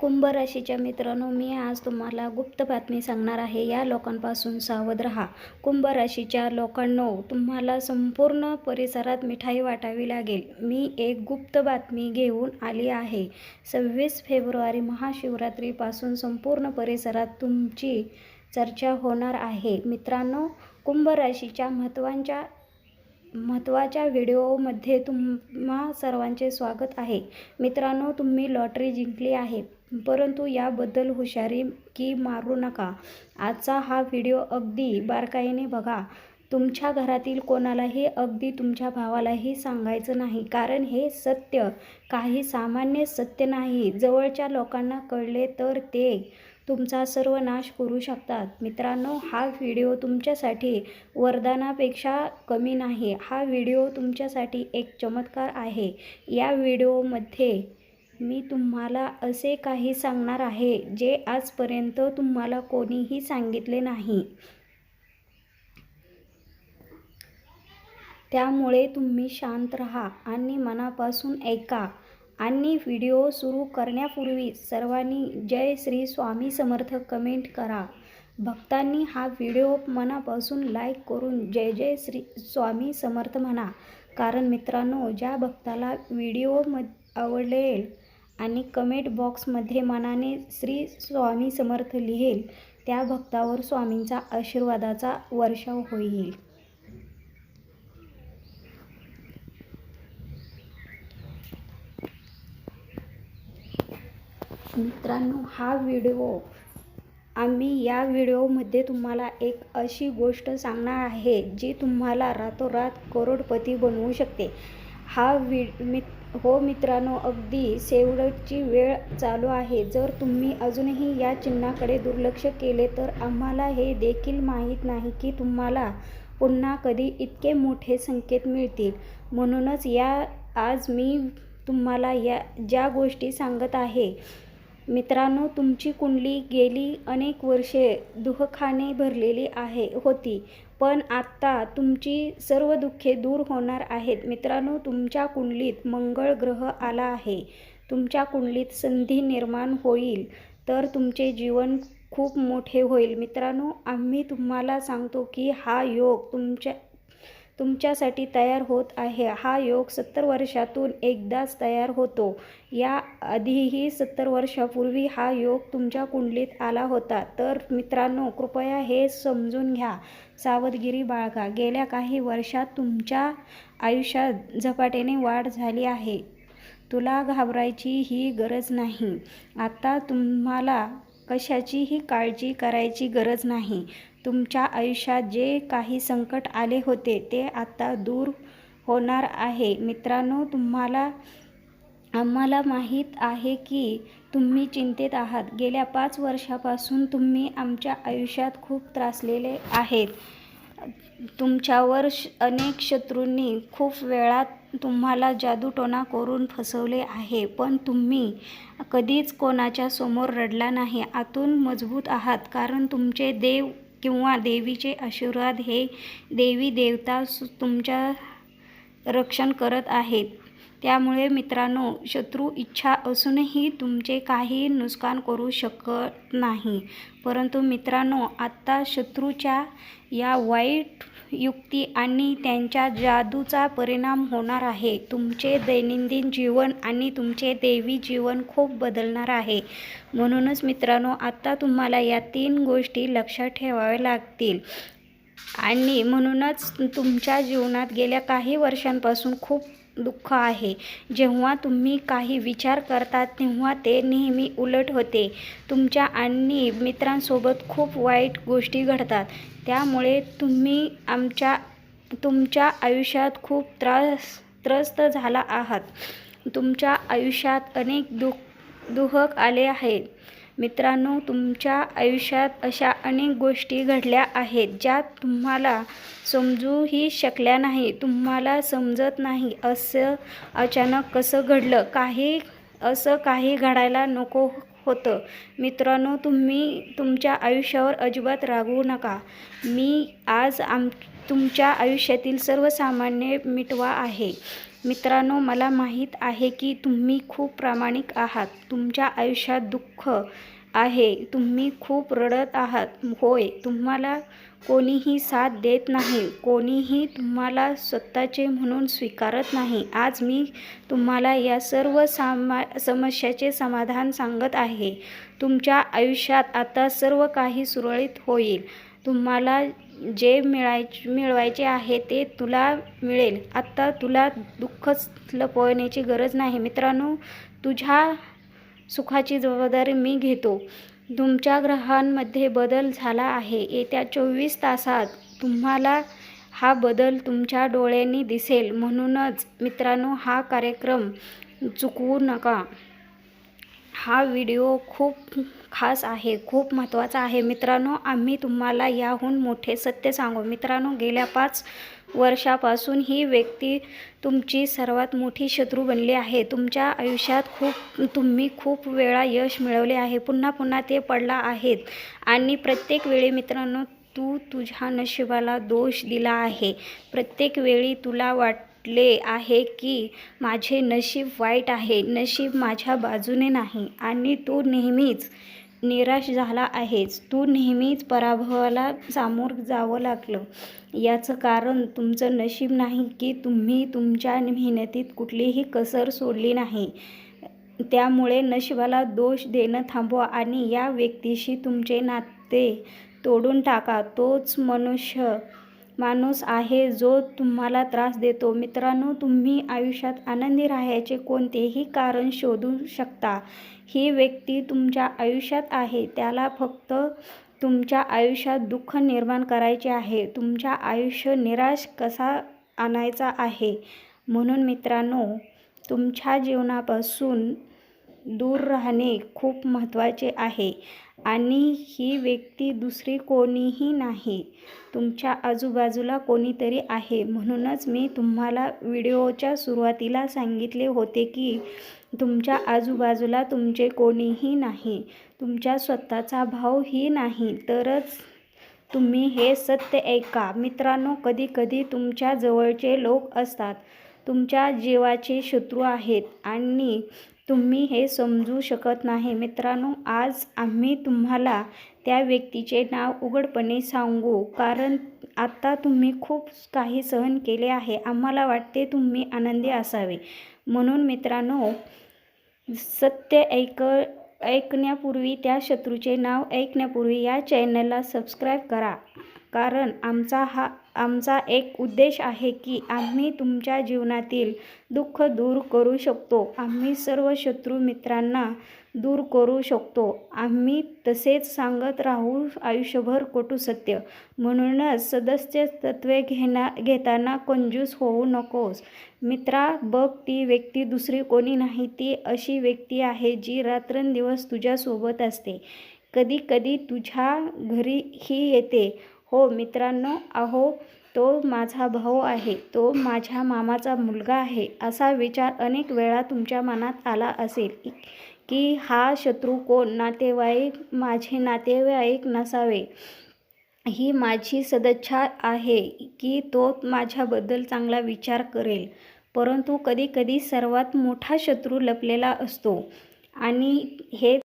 कुंभ राशीच्या मित्रांनो मी आज तुम्हाला गुप्त बातमी सांगणार आहे. या लोकांपासून सावध राहा. कुंभ राशीच्या लोकांनो तुम्हाला संपूर्ण परिसरात मिठाई वाटावी लागेल. मी एक गुप्त बातमी घेऊन आली आहे. सव्वीस फेब्रुवारी महाशिवरात्रीपासून संपूर्ण परिसरात तुमची चर्चा होणार आहे. मित्रांनो कुंभ राशीच्या महत्त्वांच्या महत्त्वाच्या व्हिडिओमध्ये तुम्हा सर्वांचे स्वागत आहे. मित्रांनो तुम्ही लॉटरी जिंकली आहे. परंतु याबद्दल हुशारी की मारू नका. आजचा हा व्हिडिओ अगदी बारकाईने बघा. तुमच्या घरातील कोणालाही अगदी तुमच्या भावालाही सांगायचं नाही. कारण हे सत्य काही सामान्य सत्य नाही. जवळच्या लोकांना कळले तर ते तुमचा सर्व नाश करू शकतात. मित्रांनो हा व्हिडिओ तुमच्यासाठी वरदानापेक्षा कमी नाही. हा व्हिडिओ तुमच्यासाठी एक चमत्कार आहे. या व्हिडिओमध्ये मी तुम्हाला असे काही सांगणार आहे जे आजपर्यंत तुम्हाला कोणीही सांगितले नाही. त्यामुळे तुम्ही शांत राहा आणि मनापासून ऐका. आणि व्हिडिओ सुरू करण्यापूर्वी सर्वांनी जय श्री स्वामी समर्थ कमेंट करा. भक्तांनी हा व्हिडिओ मनापासून लाईक करून जय जय श्री स्वामी समर्थ म्हणा. कारण मित्रांनो ज्या भक्ताला व्हिडिओ म आवडेल आणि कमेंट बॉक्समध्ये मनाने श्री स्वामी समर्थ लिहेल. त्या भक्तावर स्वामींचा आशीर्वादाचा वर्षाव होईल. मित्रांनो हा व्हिडिओ आम्ही या व्हिडिओमध्ये तुम्हाला एक अशी गोष्ट सांगणार आहे जी तुम्हाला रातोरात करोडपती बनवू शकते. हा वि मित हो मित्रांनो अगदी शेवटची वेळ चालू आहे. जर तुम्ही अजूनही या चिन्हाकडे दुर्लक्ष केले तर आम्हाला हे देखील माहीत नाही की तुम्हाला पुन्हा कधी इतके मोठे संकेत मिळतील. म्हणूनच या आज मी तुम्हाला या ज्या गोष्टी सांगत आहे मित्रांनो तुमची कुंडली गेली अनेक वर्षे दुःखाने भरलेली आहे होती. पण आत्ता तुमची सर्व दुःखे दूर होणार आहेत. मित्रांनो तुमच्या कुंडलीत मंगळ ग्रह आला आहे. तुमच्या कुंडलीत संधी निर्माण होईल तर तुमचे जीवन खूप मोठे होईल. मित्रांनो आम्ही तुम्हाला सांगतो की हा योग तुमच्या तुमच्यासाठी तयार होत आहे. हा योग सत्तर वर्षातून एकदाच तयार होतो. या आधीही सत्तर वर्षापूर्वी हा योग तुमच्या कुंडलीत आला होता. तर मित्रांनो कृपया हे समजून घ्या. सावधगिरी बाळगा. गेल्या काही वर्षात तुमच्या आयुष्यात झपाट्याने वाढ झाली आहे. तुला घाबरायची ही गरज नाही. आता तुम्हाला कशाचीही काळजी करायची गरज नाही. तुमच्या आयुष्यात जे काही संकट आले होते ते आता दूर होणार आहे. मित्रांनो तुम्हाला आम्हाला माहीत आहे की तुम्ही चिंतेत आहात. गेल्या पाच वर्षापासून तुम्ही आमच्या आयुष्यात खूप त्रासलेले आहेत. तुमच्यावर अनेक शत्रूंनी खूप वेळात तुम्हाला जादूटोणा करून फसवले आहे. पण तुम्ही कधीच कोणाच्या समोर रडला नाही. आतून मजबूत आहात कारण तुमचे देव किंवा देवीचे आशीर्वाद हे देवी देवता तुमच्या रक्षण करत आहेत. त्यामुळे मित्रांनो शत्रू इच्छा असूनही तुमचे काही नुकसान करू शकत नाही. परंतु मित्रांनो आत्ता शत्रूच्या या वाईट युक्ती आणि त्यांच्या जादूचा परिणाम होणार आहे. तुमचे दैनंदिन जीवन आणि तुमचे देवी जीवन खूप बदलणार आहे. म्हणूनच मित्रांनो आत्ता तुम्हाला या तीन गोष्टी लक्षात ठेवाव्या लागतील. आणि म्हणूनच तुमच्या जीवनात गेल्या काही वर्षांपासून खूप दुःख आहे. जेव्हा तुम्ही काही विचार करता तेव्हा ते नेहमी उलट होते. तुमच्या आणि मित्रांसोबत खूप वाईट गोष्टी घडतात. त्यामुळे तुम्ही आमच्या तुमच्या आयुष्यात खूप त्रास त्रस्त झाला आहात. तुमच्या आयुष्यात अनेक दुःख दुःख आले आहेत. मित्रांनो तुमच्या आयुष्यात अशा अनेक गोष्टी घडल्या आहेत ज्या तुम्हाला समजूही शकल्या नाही तुम्हाला समजत नाही असं अचानक कसं घडलं. काही असं काही घडायला नको होतं. मित्रांनो तुम्ही तुमच्या आयुष्यावर अजिबात रागवू नका. मी आज आम तुमच्या आयुष्यातील सर्वसामान्य मिटवा आहे. मित्रांनो मला माहीत आहे की तुम्ही खूप प्रामाणिक आहात. तुमच्या आयुष्यात दुःख आहे. तुम्ही खूप रडत आहात. होय तुम्हाला कोणीही साथ देत नाही. कोणीही तुम्हाला स्वतःचे म्हणून स्वीकारत नाही. आज मी तुम्हाला या सर्व सामा समस्याचे समाधान सांगत आहे. तुमच्या आयुष्यात आता सर्व काही सुरळीत होईल. तुम्हाला जे मिळाय मिळवायचे आहे ते तुला मिळेल. आत्ता तुला दुःखच लपवण्याची गरज नाही. मित्रांनो तुझ्या सुखाची जबाबदारी मी घेतो. तुमच्या ग्रहांमध्ये बदल झाला आहे. येत्या चोवीस तासात तुम्हाला हा बदल तुमच्या डोळ्यांनी दिसेल. म्हणूनच मित्रांनो हा कार्यक्रम चुकवू नका. हा व्हिडिओ खूप खास आहे खूप महत्त्वाचा आहे. मित्रांनो आम्ही तुम्हाला याहून मोठे सत्य सांगू. मित्रांनो गेल्या पाच वर्षापासून ही व्यक्ती तुमची सर्वात मोठी शत्रू बनली आहे. तुमच्या आयुष्यात खूप तुम्ही खूप वेळा यश मिळवले आहे. पुन्हा पुन्हा ते पडला आहेत. आणि प्रत्येक वेळी मित्रांनो तू तुझ्या नशिबाला दोष दिला आहे. प्रत्येक वेळी तुला वाटले आहे की माझे नशीब वाईट आहे. नशीब माझ्या बाजूने नाही आणि तू नेहमीच निराश झाला आहेस. तू नेहमीच पराभवाला सामोर जावं लागलं. याचं कारण तुमचं नशीब नाही की तुम्ही तुमच्या मेहनतीत कुठलीही कसर सोडली नाही. त्यामुळे नशिबाला दोष देणं थांबवा आणि या व्यक्तीशी तुमचे नाते तोडून टाका. तोच मनुष्य माणूस आहे जो तुम्हाला त्रास देतो. मित्रांनो तुम्ही आयुष्यात आनंदी राहायचे कोणतेही कारण शोधू शकता. ही व्यक्ती तुमच्या आयुष्यात आहे. त्याला फक्त तुमच्या आयुष्यात दुःख निर्माण करायचे आहे. तुमच्या आयुष्य निराश कसा आणायचा आहे? म्हणून मित्रांनो तुमच्या जीवनापासून दूर राहणे खूप महत्त्वाचे आहे. आणि ही व्यक्ती दुसरी कोणीही नाही. तुमच्या आजूबाजूला कोणीतरी आहे. म्हणूनच मी तुम्हाला व्हिडिओच्या सुरुवातीला सांगितले होते की तुमच्या आजूबाजूला तुमचे कोणीही नाही. तुमच्या स्वतःचा भावही नाही. तरच तुम्ही हे सत्य ऐका. मित्रांनो कधीकधी तुमच्या जवळचे लोक असतात. तुमच्या जीवाचे शत्रू आहेत. आणि तुम्ही हे समजू शकत नाही. मित्रांनो आज आम्ही तुम्हाला त्या व्यक्तीचे नाव उघडपणे सांगू. कारण आत्ता तुम्ही खूप काही सहन केले आहे. आम्हाला वाटते तुम्ही आनंदी असावे. म्हणून मित्रांनो सत्य ऐक ऐकण्यापूर्वी त्या शत्रूचे नाव ऐकण्यापूर्वी या चॅनलला सबस्क्राईब करा. कारण आमचा हा आमचा एक उद्देश आहे की आम्ही तुमच्या जीवनातील दुःख दूर करू शकतो. आम्ही सर्व शत्रू मित्रांना दूर करू शकतो. आम्ही तसेच सांगत राहू आयुष्यभर कटू सत्य. म्हणूनच सदस्य तत्वे घेना घेताना कंजूस होऊ नकोस. मित्रा बघ ती व्यक्ती दुसरी कोणी नाही ती अशी व्यक्ती आहे जी रात्रंदिवस तुझ्यासोबत असते. कधी कधी तुझ्या घरीही येते. हो मित्रांनो अहो तो माझा भाऊ आहे तो माझ्या मामाचा मुलगा आहे असा विचार अनेक वेळा तुमच्या मनात आला असेल की हा शत्रू कोण? नातेवाईक माझे नातेवाईक नसावे. ही माझी सदच्छा आहे की तो माझ्याबद्दल चांगला विचार करेल. परंतु कधीकधी सर्वात मोठा शत्रू लपलेला असतो. आणि हे